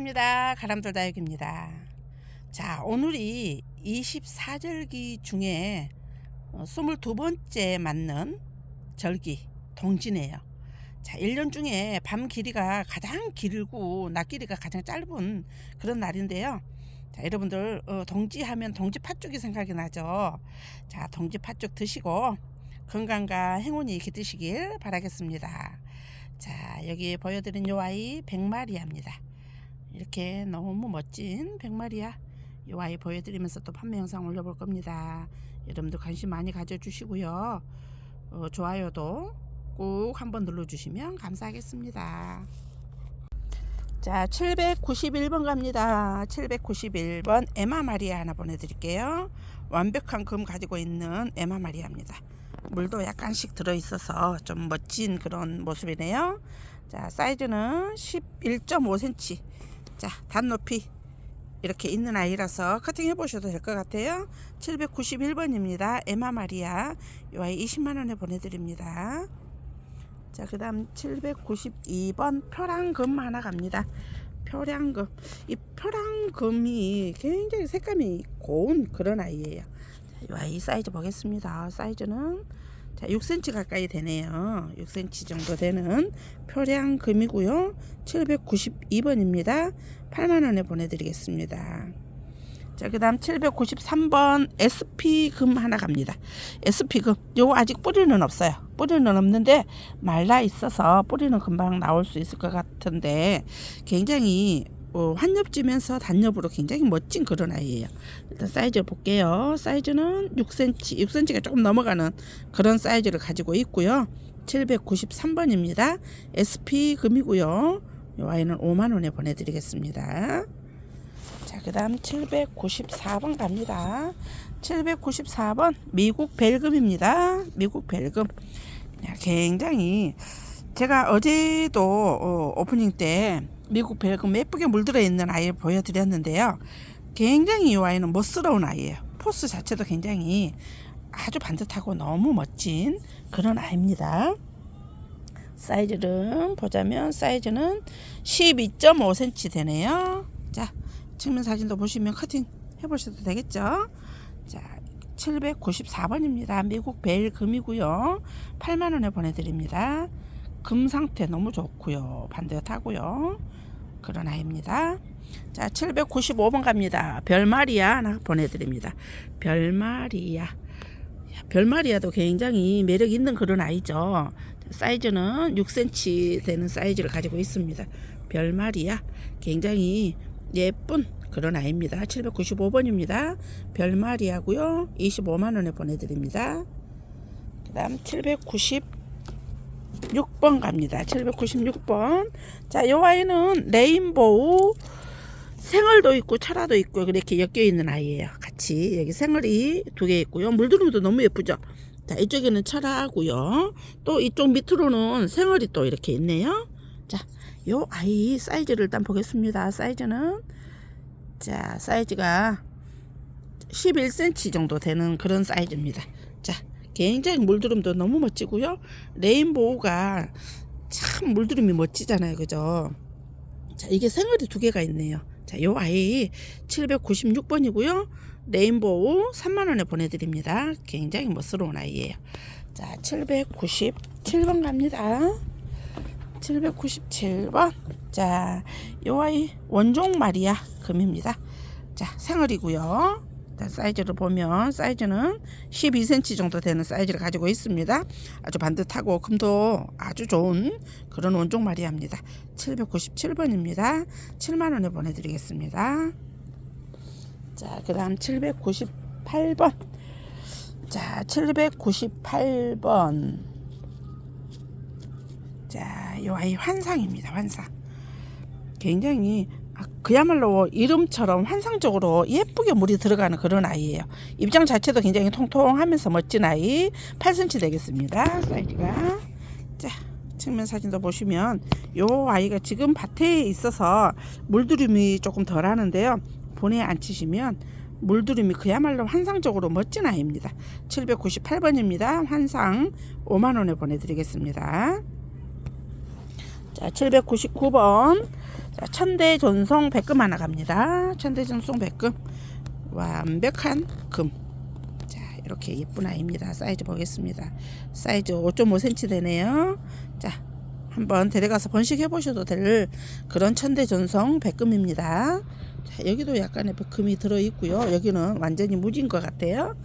반갑습니다. 가람돌 다육입니다. 자, 오늘이 24절기 중에 22번째 맞는 절기 동지네요. 자, 1년 중에 밤 길이가 가장 길고 낮 길이가 가장 짧은 그런 날인데요. 자, 여러분들 어, 동지 하면 동지 팥죽이 생각이 나죠. 자, 동지 팥죽 드시고 건강과 행운이 깃드시길 바라겠습니다. 자, 여기 보여드린 요 아이 백마리아입니다. 이렇게 너무 멋진 백마리아 요 아이 보여드리면서 또 판매 영상 올려볼 겁니다. 여러분들 관심 많이 가져주시고요. 어, 좋아요도 꼭 한번 눌러주시면 감사하겠습니다. 자, 791번 갑니다. 791번 에마 마리아 하나 보내드릴게요. 완벽한 금 가지고 있는 에마 마리아입니다. 물도 약간씩 들어있어서 좀 멋진 그런 모습이네요. 자, 사이즈는 11.5cm. 자, 단 높이 이렇게 있는 아이라서 커팅해 보셔도 될 것 같아요. 791번입니다. 에마 마리아. 이 아이 20만 원에 보내드립니다. 자, 그 다음 792번 표랑금 하나 갑니다. 표량금. 이 표량금이 굉장히 색감이 고운 그런 아이예요. 자, 이 아이 사이즈 보겠습니다. 사이즈는 자, 6cm 가까이 되네요. 6cm 정도 되는 표량 금이고요. 792번입니다. 8만원에 보내드리겠습니다. 자, 그 다음 793번 SP금 하나 갑니다. SP금. 요거 아직 뿌리는 없어요. 뿌리는 없는데 말라 있어서 뿌리는 금방 나올 수 있을 것 같은데 굉장히 어, 환엽지면서 단엽으로 굉장히 멋진 그런 아이예요. 일단 사이즈 볼게요. 사이즈는 6cm, 6cm가 조금 넘어가는 그런 사이즈를 가지고 있고요. 793번입니다. SP 금이고요. 이 아이는 5만 원에 보내드리겠습니다. 자, 그 다음 794번 갑니다. 794번 미국 벨금입니다. 미국 벨금. 야, 굉장히 제가 어제도 어, 오프닝 때 미국 벨금 예쁘게 물들어 있는 아이를 보여드렸는데요. 굉장히 이 아이는 멋스러운 아이예요. 포스 자체도 굉장히 아주 반듯하고 너무 멋진 그런 아이입니다. 사이즈를 보자면 사이즈는 12.5cm 되네요. 자, 측면 사진도 보시면 커팅 해보셔도 되겠죠. 자, 794번입니다. 미국 벨 금이고요. 8만 원에 보내드립니다. 금 상태 너무 좋고요. 반듯하고요. 그런 아이입니다. 자, 795번 갑니다. 별마리아 하나 보내드립니다. 별마리아. 별마리아도 굉장히 매력 있는 그런 아이죠. 사이즈는 6cm 되는 사이즈를 가지고 있습니다. 별마리아. 굉장히 예쁜 그런 아이입니다. 795번입니다. 별마리아고요. 25만 원에 보내드립니다. 그 다음 796번 갑니다. 796번. 자, 이 아이는 레인보우 생얼도 있고 철화도 있고 이렇게 엮여 있는 아이예요. 같이 여기 생얼이 두 개 있고요. 물들음도 너무 예쁘죠. 자, 이쪽에는 철화고요. 또 이쪽 밑으로는 생얼이 또 이렇게 있네요. 자, 요 아이 사이즈를 일단 보겠습니다. 사이즈는 자, 사이즈가 11cm 정도 되는 그런 사이즈입니다. 자, 굉장히 물두름도 너무 멋지고요. 레인보우가 참 물두름이 멋지잖아요. 그죠? 자, 이게 생얼이 두 개가 있네요. 자, 요 아이 796번이고요. 레인보우 3만원에 보내드립니다. 굉장히 멋스러운 아이예요. 자, 797번 갑니다. 797번. 자, 요 아이 원종 마리아 금입니다. 자, 생얼이고요. 자, 사이즈를 보면 사이즈는 12cm 정도 되는 사이즈를 가지고 있습니다. 아주 반듯하고 금도 아주 좋은 그런 원종 마리아입니다. 797번입니다. 7만 원에 보내드리겠습니다. 자, 그 다음 798번. 자, 798번. 자, 요 아이 환상입니다. 환상. 굉장히 아, 그야말로 이름처럼 환상적으로 예쁘게 물이 들어가는 그런 아이예요. 입장 자체도 굉장히 통통하면서 멋진 아이. 8cm 되겠습니다. 사이즈가. 자, 측면 사진도 보시면 요 아이가 지금 밭에 있어서 물두름이 조금 덜 하는데요. 본에 앉히시면 물두름이 그야말로 환상적으로 멋진 아이입니다. 798번입니다. 환상 5만원에 보내드리겠습니다. 자, 799번. 자, 천대 전송 백금 하나 갑니다. 천대 전송 백금 완벽한 금. 자, 이렇게 예쁜 아이입니다. 사이즈 보겠습니다. 사이즈 5.5cm 되네요. 자, 한번 데려가서 번식해 보셔도 될 그런 천대 전송 백금입니다. 자, 여기도 약간의 금이 들어 있고요. 여기는 완전히 무진 것 같아요.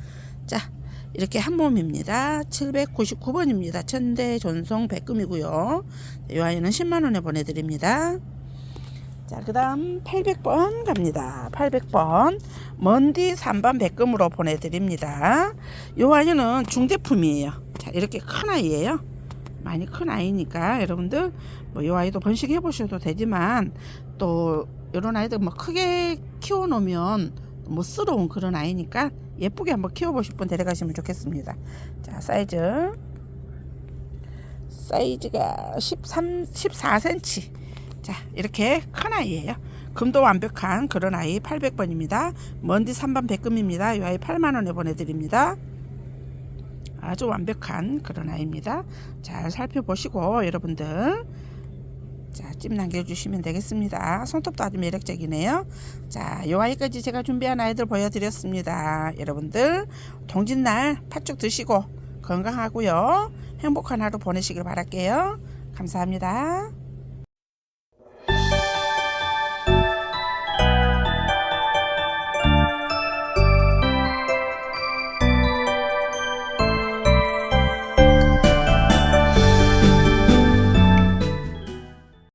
자, 이렇게 한 몸입니다. 799번입니다. 천대 전송 백금이고요. 이 아이는 10만 원에 보내드립니다. 자, 그 다음 800번 갑니다. 800번. 먼디 3번 백금으로 보내드립니다. 이 아이는 중대품이에요. 자, 이렇게 큰 아이예요. 많이 큰 아이니까 여러분들 뭐이 아이도 번식해 보셔도 되지만 또 이런 아이들 뭐 크게 키워 놓으면 못스러운 그런 아이니까 예쁘게 한번 키워 보실 분 데려가시면 좋겠습니다. 자, 사이즈 사이즈가 13, 14cm. 자, 이렇게 큰 아이예요. 금도 완벽한 그런 아이 800번입니다. 먼디 3번 백금입니다. 이 아이 8만 원에 보내드립니다. 아주 완벽한 그런 아이입니다. 잘 살펴보시고 여러분들 자, 찜 남겨주시면 되겠습니다. 손톱도 아주 매력적이네요. 자, 요 아이까지 제가 준비한 아이들 보여드렸습니다. 여러분들 동짓날 팥죽 드시고 건강하고요. 행복한 하루 보내시길 바랄게요. 감사합니다.